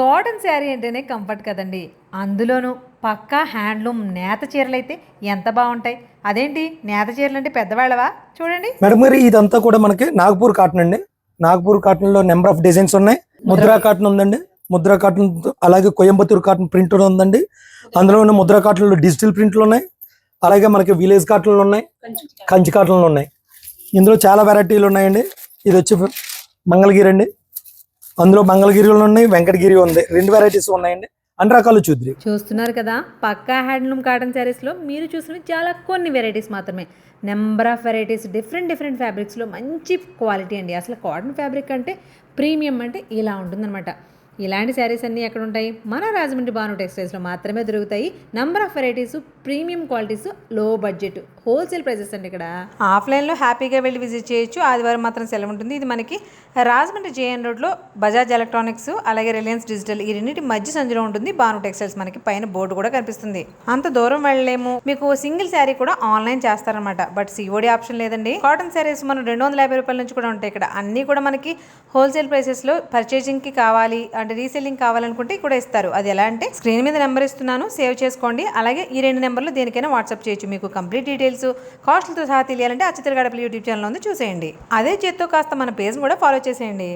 Cotton sari అంటేనే comfort కదండి. అందులోనూ పక్కా హ్యాండ్లూమ్ నేత చీరలు అయితే ఎంత బాగుంటాయి. అదేంటి? నేత చీరలు అంటే పెద్దవాళ్ళవా? చూడండి. మేడం మరి ఇదంతా కూడా మనకి నాగపూర్ కాటన్ అండి. నాగపూర్ కాటన్లో నెంబర్ ఆఫ్ డిజైన్స్ ఉన్నాయి. ముద్రా కాటన్ ఉందండి. ముద్రా కాటన్ అలాగే కోయంబత్తూర్ కాటన్ ప్రింట్ ఉందండి. అందులో ఉన్న ముద్రా కాటన్లో డిజిటల్ ప్రింట్లు ఉన్నాయి. అలాగే మనకి విలేజ్ కాటన్లు ఉన్నాయి. కంచి కాటన్లు ఉన్నాయి. ఇందులో చాలా వెరైటీలు ఉన్నాయండి. ఇది వచ్చి మంగళగిరి అండి. అందులో మంగళగిరిలో ఉన్నాయి వెంకటగిరి ఉంది. రెండు వెరైటీస్ ఉన్నాయండి. అన్ని రకాలు చూద్దరి. చూస్తున్నారు కదా పక్కా హ్యాండ్లూమ్ కాటన్ శారీస్లో మీరు చూసినవి చాలా కొన్ని వెరైటీస్ మాత్రమే. Number of varieties different different ఫ్యాబ్రిక్స్లో మంచి క్వాలిటీ అండి. అసలు కాటన్ ఫ్యాబ్రిక్ అంటే ప్రీమియం అంటే ఇలా ఉంటుందన్నమాట. ఇలాంటి శారీస్ అన్నీ ఎక్కడ ఉంటాయి? మన రాజమండ్రి భాను టెక్స్టైల్స్లో మాత్రమే దొరుకుతాయి. నంబర్ ఆఫ్ వెరైటీస్ ప్రీమియం క్వాలిటీస్లో బడ్జెట్ హోల్సేల్ ప్రైసెస్ అండి ఇక్కడ. ఆఫ్లైన్లో హ్యాపీగా వెళ్ళి విజిట్ చేయొచ్చు. ఆదివారం మాత్రం సెలవు ఉంటుంది ఇది మనకి రాజమండ్రి జేఎన్ రోడ్లో బజాజ్ ఎలక్ట్రానిక్స్ అలాగే రిలయన్స్ డిజిటల్ ఈ రెండింటి మధ్య సంధిలో ఉంటుంది. బాను టెక్స్టైల్స్ మనకి పైన బోర్డు కూడా కనిపిస్తుంది. అంత దూరం వెళ్ళలేము. మీకు సింగిల్ శారీ కూడా ఆన్లైన్ చేస్తారనమాట బట్ సిఓడి ఆప్షన్ లేదండి. కాటన్ శారీస్ మనం రెండు వందల యాభై రూపాయల నుంచి కూడా ఉంటాయి ఇక్కడ. అన్నీ కూడా మనకి హోల్సేల్ ప్రైసెస్లో పర్చేజింగ్కి కావాలి అంటే రీసెల్లింగ్ కావాలనుకుంటే కూడా ఇస్తారు. అది ఎలా అంటే స్క్రీన్ మీద నెంబర్ ఇస్తున్నాను. సేవ్ చేసుకోండి. అలాగే ఈ రెండు నెంబర్లు దేనికైనా వాట్సాప్ చేయొచ్చు. మీకు కంప్లీట్ డీటెయిల్స్ కాస్ట్లతో సహా తెలియాలంటే అచ్చితల యూట్యూబ్ ఛానల్ ఉంది చూసేయండి. అదే చేత్తో కాస్త మన పేజ్ కూడా ఫాలో చేసేయండి.